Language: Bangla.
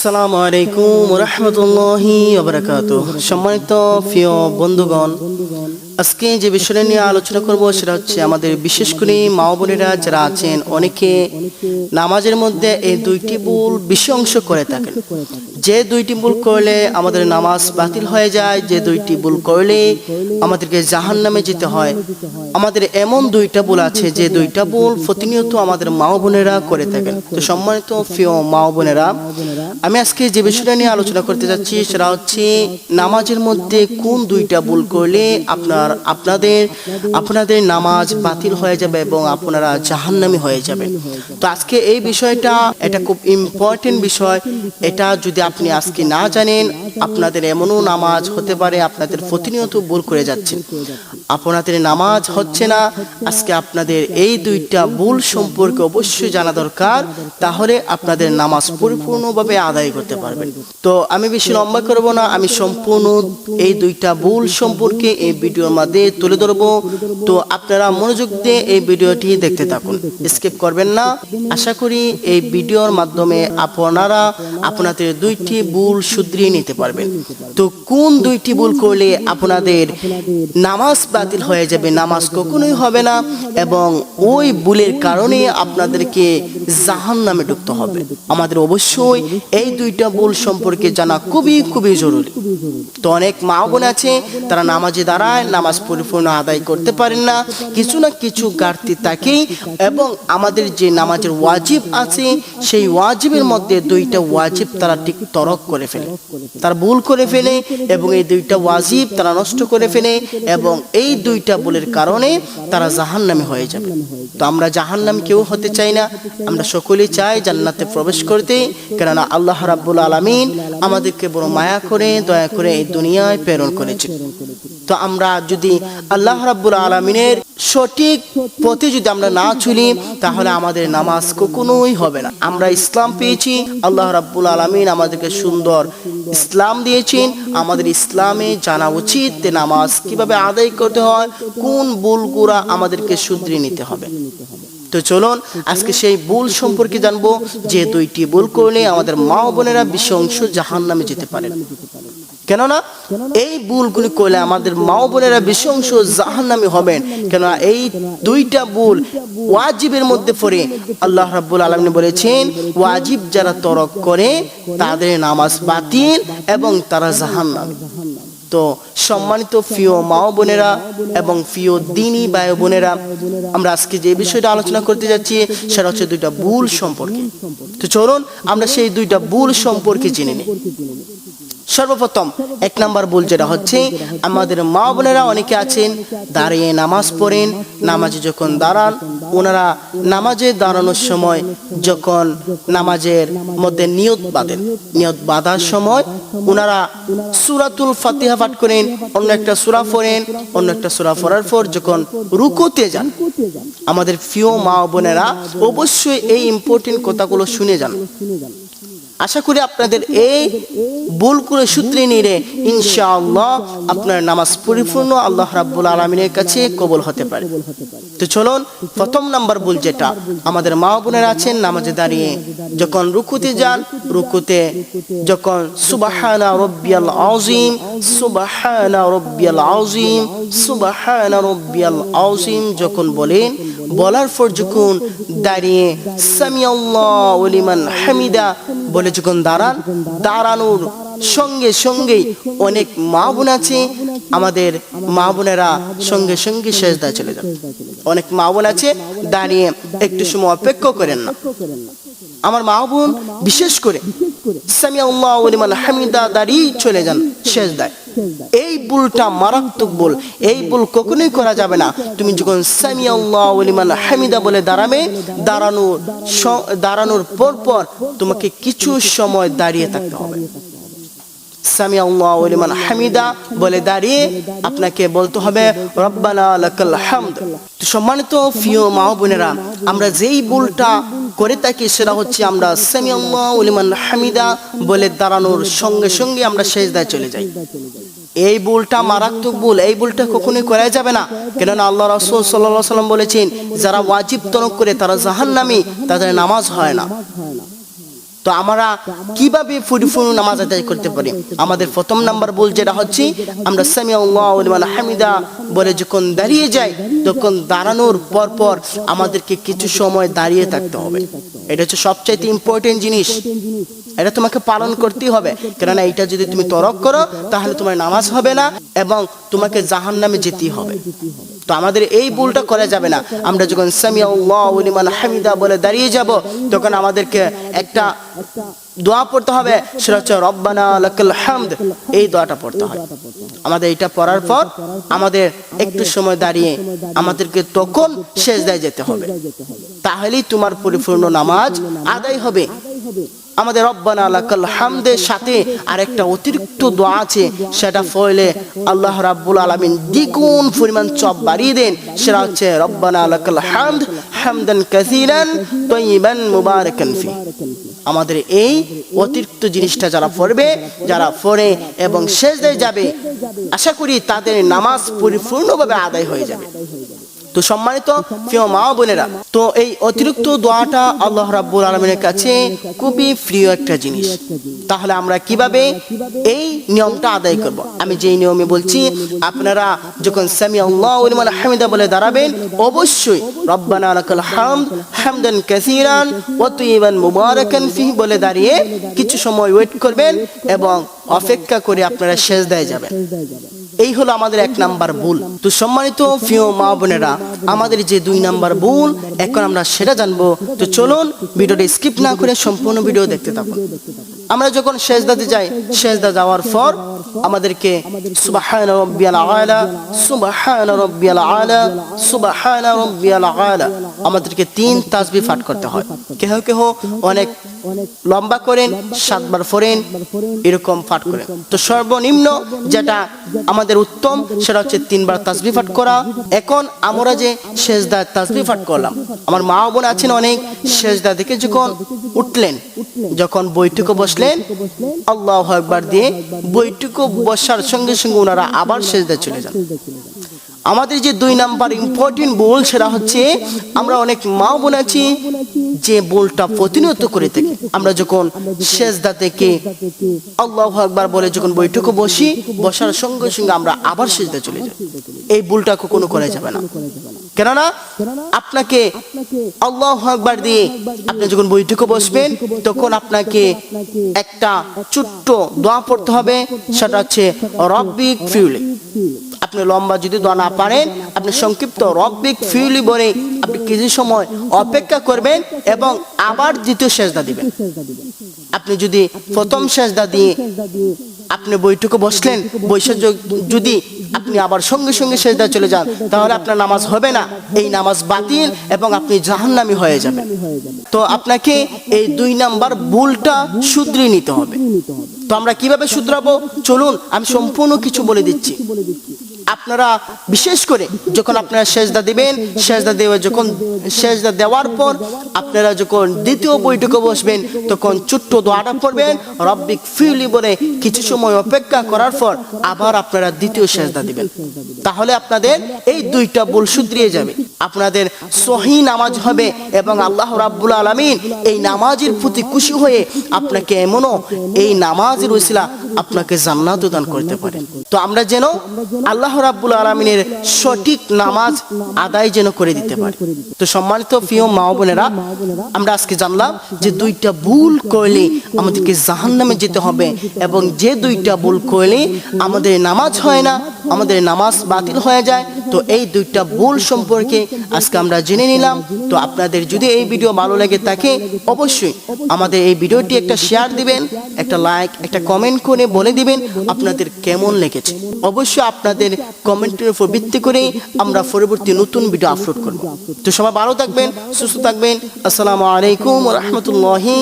আসসালামু আলাইকুম রহমতুল্লাহি ওবরাকাত সম্মানিত প্রিয় বন্ধুগণ, আজকে যে বিষয়টা নিয়ে আলোচনা করব সেটা হচ্ছে আমাদের বিশেষ করে মা বোনেরা যারা আছেন, অনেকে নামাজের মধ্যে এই দুইটি ভুল বেশি অংশ করে থাকেন। যে দুইটি ভুল করলে আমাদের নামাজ বাতিল হয়ে যায়, যে দুইটি ভুল করলে আমাদেরকে জাহান নামে যেতে হয়। আমাদের এমন দুইটা ভুল আছে, যে দুইটা ভুল প্রতিনিয়ত আমাদের মা বোনেরা করে থাকেন। তো সম্মানিত প্রিয় মা বোনেরা, আমি আজকে যে বিষয়টা নিয়ে আলোচনা করতে যাচ্ছি সেটা হচ্ছে, নামাজের মধ্যে কোন দুইটা ভুল করলে আপনার, আপনাদের আপনাদের নামাজ বাতিল হয়ে যাবে এবং আপনারা জাহান্নামি হয়ে যাবেন। তো আজকে এই বিষয়টা, এটা খুব ইম্পর্টেন্ট বিষয়। এটা যদি আপনি আজকে না জানেন আপনাদের এমনও নামাজ হতে পারে আপনাদের প্রতিনিয়ত ভুল করে যাচ্ছেন। আপনাদের নামাজ হচ্ছে না। আজকে আপনাদের এই দুইটা ভুল সম্পর্কে অবশ্যই জানা দরকার। তাহলে আপনাদের নামাজ পরিপূর্ণভাবে আদায় করতে পারবেন। তো আমি বেশি লম্বা করব না। আমি সম্পূর্ণ এই দুইটা ভুল সম্পর্কে এই ভিডিওর মধ্যে তুলে ধরবো। তো আপনারা মনোযোগ দিয়ে এই ভিডিওটি দেখতে থাকুন। স্কিপ করবেন না। আশা করি এই ভিডিওর মাধ্যমে আপনারা আপনাদের দুইটি ভুল শুধরিয়ে নিতে পারবেন তো কোন দুইটি ভুল করলে আপনাদের নামাজ বাতিল হয়ে যাবে? নামাজ কখনোই হবে না। এবং ওই ভুলের কারণে আপনাদেরকে জাহান নামে ঢুকতে হবে। আমাদের অবশ্যই এই দুইটা ভুল সম্পর্কে জানা খুবই খুবই জরুরি। তো অনেক মা বোন আছে তারা নামাজে দাঁড়ায় নামাজ পরিপূর্ণ আদায় করতে পারেন না। কিছু না। কিছু ঘাটতি থাকেই এবং আমাদের যে নামাজের ওয়াজিব আছে সেই ওয়াজিবের মধ্যে দুইটা ওয়াজিব তারা ঠিক তরক করে ফেলে। তারা ভুল করে ফেলে এবং এই দুইটা ওয়াজিব তারা নষ্ট করে ফেলে এবং এই দুইটা ভুলের কারণে তারা জাহান্নামে হয়ে যাবে। তো আমরা জাহান্নাম কেউ হতে চাই না। আমরা সকলেই চাই জান্নাতে প্রবেশ করতে। কেননা আল্লাহ রাব্বুল আলামিন আমাদেরকে বড় মায়া করে, দয়া করে এই দুনিয়ায় প্রেরণ করেছেন। তো আমরা যদি আল্লাহ রাব্বুল আলমিনের সঠিক পথে যদি আমরা না চলি, তাহলে আমাদের নামাজ কখনোই হবে না। আমরা ইসলাম পেয়েছি। আল্লাহ রাব্বুল আলমিন আমাদেরকে সুন্দর ইসলাম দিয়েছেন, আমাদের ইসলামে জানা উচিত যে নামাজ কীভাবে আদায় করতে হয়, কোন ভুলগুলা আমাদেরকে শুধরে নিতে হবে। তো চলুন, আজকে সেই ভুল সম্পর্কে জানব, যে দুইটি ভুল করলে আমাদের মা বোনেরা বিশ্ব অংশ জাহান নামে যেতে পারে কেননা এই ভুলগুলি করলে আমাদের মা ও বোনেরা বেশি অংশ জাহান নামে হবেন। কেননা এই দুইটা ভুল ওয়াজিবের মধ্যে পড়ে আল্লাহ রাব্বুল আলমিন বলেছেন, ওয়াজিব যারা তরক করে, তাদের নামাজ বাতিল এবং তারা জাহান নামে তো সম্মানিত প্রিয় মা বোনেরা এবং প্রিয় দিনী বায়ু বোনেরা, আমরা আজকে যে বিষয়টা আলোচনা করতে যাচ্ছি, সেটা হচ্ছে দুইটা ভুল সম্পর্কে। তো চলুন আমরা সেই দুইটা ভুল সম্পর্কে জেনে নিই। সর্বপ্রথম এক নাম্বার ভুল যেটা হচ্ছে, আমাদের মা বোনেরা অনেকে আছেন, দাঁড়িয়ে নামাজ পড়েন, নামাজে যখন দাঁড়ান, ওনারা নামাজে দাঁড়ানোর সময় যখন নামাজের মধ্যে নিয়ত বাঁধেন। নিয়ত বাঁধার সময় ওনারা সুরাতুল ফাতিহা পাঠ করেন, অন্য একটা সুরা পড়েন, অন্য একটা সুরা পড়ার পর যখন রুকুতে যান, আমাদের প্রিয় মা বোনেরা অবশ্যই এই ইম্পর্টেন্ট কথাগুলো শুনে যান। আশা করি আপনাদের এই ভুল করে সূত্রে নিলে ইনশাআল্লাহ আপনার নামাজ পরিপূর্ণ আল্লাহ রাব্বুল আলমিনের কাছে কবল হতে পারে। তো চলুন, প্রথম নাম্বার ভুল যেটা, আমাদের মা বোনেরা আছেন নামাজে দাঁড়িয়ে, যখন রুকুতে যান, রুকুতে যখন সুবাহানা রব্বিয়াল আউজিম সুবাহানা রব্বিয়াল আউজিম সুবাহানা রব্বিয়াল আউজিম যখন বলেন, বলার পর যখন দাঁড়িয়ে, সামিয়াল্লাহ ওলিমান হামিদা বলে যখন দাঁড়ান, দাঁড়ানোর সঙ্গে সঙ্গে অনেক মা বোন আছে, আমাদের মা বোনেরা সঙ্গে সঙ্গে শেষ দায় চলে যান। অনেক মা বোন আছে, দাঁড়িয়ে একটু সময় অপেক্ষা করেন না। আমার মা বোন বিশেষ করে ইসলামিয়া উল্লাহ হামিদা দাঁড়িয়ে চলে যান শেষদায় এই ভুলটা মারাত্মক ভুল এই ভুল কখনোই করা যাবে না। তুমি যখন ওলিমান হামিদা বলে দাঁড়াবে দাঁড়ানোর দাঁড়ানোর পর পর তোমাকে কিছু সময় দাঁড়িয়ে থাকতে হবে। আমরা যেই ভুলটা করে থাকি সেটা হচ্ছে আমরা হামিদা বলে দাঁড়ানোর সঙ্গে সঙ্গে আমরা শেষদায় চলে যাই। এই ভুলটা মারাত্মক ভুল, এই ভুলটা কখনোই করা যাবে না। কেননা আল্লাহ রাসূল আলাইহি সাল্লাম বলেছেন, যারা ওয়াজিব তরক করে তারা জাহান্নামী, তাদের নামাজ হয় না। তো আমরা কীভাবে পরিপূর্ণ নামাজ আদায় করতে পারি? আমাদের প্রথম নাম্বার বল যেটা হচ্ছে, আমরা সামি আল্লাহ হামিদা বলে যখন দাঁড়িয়ে যাই, তখন দাঁড়ানোর পর পর আমাদেরকে কিছু সময় দাঁড়িয়ে থাকতে হবে। এটা হচ্ছে সবচাইতে ইম্পর্টেন্ট জিনিস। এটা তোমাকে পালন করতেই হবে। কেননা এটা যদি তুমি তরক করো, তাহলে তোমার নামাজ হবে না এবং তোমাকে জাহান নামে যেতেই হবে। তো আমাদের এই ভুলটা করা যাবে না। আমরা যখন সামিয়া হামিদা বলে দাঁড়িয়ে যাব, তখন আমাদেরকে একটা দোয়া পড়তে হবে। সেটা হচ্ছে, রব্বানা লাকাল হামদ। এই দোয়াটা পড়তে হয়। আমাদের এটা পড়ার পর আমাদের একটু সময় দাঁড়িয়ে আমাদেরকে তখন শেষ দায় যেতে হবে। তাহলেই তোমার পরিপূর্ণ নামাজ আদায় হবে। আমাদের রব্বানা লাকাল হামদের সাথে আরেকটা অতিরিক্ত দোয়া আছে, সেটা ফলে আল্লাহ রাব্বুল আলামিন দ্বিগুণ পরিমাণ চপ বাড়িয়ে দেন, সেটা হচ্ছে রব্বানা লাকাল হামদ, হামদান কাসীরান তয়্যিবান মুবারাকান ফি। আমাদের এই অতিরিক্ত জিনিসটা যারা পড়বে, যারা পড়ে এবং শেষ যাবে, আশা করি তাদের নামাজ পরিপূর্ণভাবে আদায় হয়ে যাবে। তো সম্মানিত প্রিয় মা বোনেরা, তো এই অতিরিক্ত দোয়াটা আল্লাহ রাব্বুল আলমিনের কাছে খুবই প্রিয় একটা জিনিস। তাহলে আমরা কীভাবে এই নিয়মটা আদায় করব? আমি যেই নিয়মে বলছি, আপনারা যখন সামি আল্লাহ হামিদা বলে দাঁড়াবেন, অবশ্যই রব্বানা লাকাল হামদ হামদান কাসীরান ওয়া তুইবান মুবারাকান ফিহি বলে দাঁড়িয়ে কিছু সময় ওয়েট করবেন এবং অপেক্ষা করে আপনারা শেষ দেয় যাবেন। এই হলো আমাদের এক নাম্বার ভুল। তো সম্মানিত প্রিয় মা বোনেরা, আমাদের যে দুই নাম্বার ভুল, এখন আমরা সেটা জানব। তো চলুন ভিডিওটা স্কিপ না করে সম্পূর্ণ ভিডিও দেখতে থাকুন। আমরা যখন শেষদাতে যাই শেষদা যাওয়ার পর আমাদেরকে সুবাহান রব্বিয়াল আলা, সুবাহান রব্বিয়াল আলা, সুবাহান রব্বিয়াল আলা। আমাদেরকে তিন তাসবিহ পাঠ করতে হয়। কেহ কেহ অনেক লম্বা করেন, সাতবার ফোরেন, এরকম পাঠ করেন। তো সর্বনিম্ন যেটা আমাদের উত্তম, সেটা হচ্ছে তিনবার তাসবি পাঠ করা। এখন আমরা যে শেষদা তাসবি পাঠ করলাম, আমার মা বোন আছেন অনেক শেষদা থেকে যখন উঠলেন, যখন বৈঠকে বসলেন, আল্লাহ একবার দিয়ে বৈঠকে বসার সঙ্গে সঙ্গে ওনারা আবার সেজদায় চলে যান। আমাদের যে দুই নাম্বার ইম্পর্টেন্ট বোল সেটা হচ্ছে আমরা অনেক মা বোন যে বোলটা প্রতিনিয়ত করে থাকি। আমরা যখন শেষদা থেকে আল্লাহ একবার বলে যখন বৈঠকে বসি, বসার সঙ্গে সঙ্গে আমরা আবার সেজদা চলে যাই। এই ভুলটা কখনো করা যাবে না। কেননা আপনাকে আল্লাহ একবার দিয়ে আপনি যখন বৈঠকে বসবেন, তখন আপনাকে একটা ছোট্ট দোয়া পড়তে হবে, সেটা হচ্ছে রব্বিক ফিউলি আপনি লম্বা যদি দোয়া না পারেন, আপনি সংক্ষিপ্ত রব্বিক ফিউলি বলে আপনি কিছু সময় অপেক্ষা করবেন এবং আবার দ্বিতীয় সেজদা দিবেন। আপনি যদি প্রথম সেজদা দিয়ে আপনি বৈঠকে বসলেন বৈশা যদি আপনি আবার সঙ্গে সঙ্গে সেজদা চলে যান, তাহলে আপনার নামাজ হবে না। এই নামাজ বাতিল এবং আপনি জাহান্নামি হয়ে যাবেন। তো আপনাকে এই দুই নাম্বার ভুলটা শুধরিয়ে নিতে হবে। তো আমরা কীভাবে শুধরাবো? চলুন, আমি সম্পূর্ণ কিছু বলে দিচ্ছি। আপনারা বিশেষ করে যখন আপনারা সেজদা দিবেন, সেজদা দেওয়া যখন সেজদা দেওয়ার পর আপনারা যখন দ্বিতীয় বৈঠকে বসবেন, তখন ছোট্ট দোয়াটা পড়বেন, রব্বিক ফিউলি বলে কিছু সময় অপেক্ষা করার পর আবার আপনারা দ্বিতীয় সেজদা দিবেন। তাহলে আপনাদের এই দুইটা ভুল শুধরিয়ে যাবে। আপনাদের সহি নামাজ হবে এবং আল্লাহ রাব্বুল আলামিন এই নামাজের প্রতি খুশি হয়ে আপনাকে এমনও এই নামাজের ওসিলা আপনাকে জান্নাত দান করতে পারে তো আমরা যেন আল্লাহ রাব্বুল আলমিনের সঠিক নামাজ আদায় যেন করে দিতে পারি। তো সম্মানিত প্রিয় মা বোনেরা, আমরা আজকে জানলাম যে দুইটা ভুল করলে আমাদেরকে জাহান নামে যেতে হবে এবং যে দুইটা ভুল করলে আমাদের নামাজ হয় না, আমাদের নামাজ বাতিল হয়ে যায়। তো এই দুইটা ভুল সম্পর্কে আজকে আমরা জেনে নিলাম। তো আপনাদের যদি এই ভিডিও ভালো লাগে থাকে, অবশ্যই আমাদের এই ভিডিওটি একটা শেয়ার দিবেন, একটা লাইক একটা কমেন্ট করে বলে দিবেন আপনাদের কেমন লেগেছে অবশ্যই আপনাদের কমেন্টের উপর ভিত্তি করেই আমরা পরবর্তী নতুন ভিডিও আপলোড করব। তো সবাই ভালো থাকবেন, সুস্থ থাকবেন। আসসালামু আলাইকুম রহমতুল্লাহি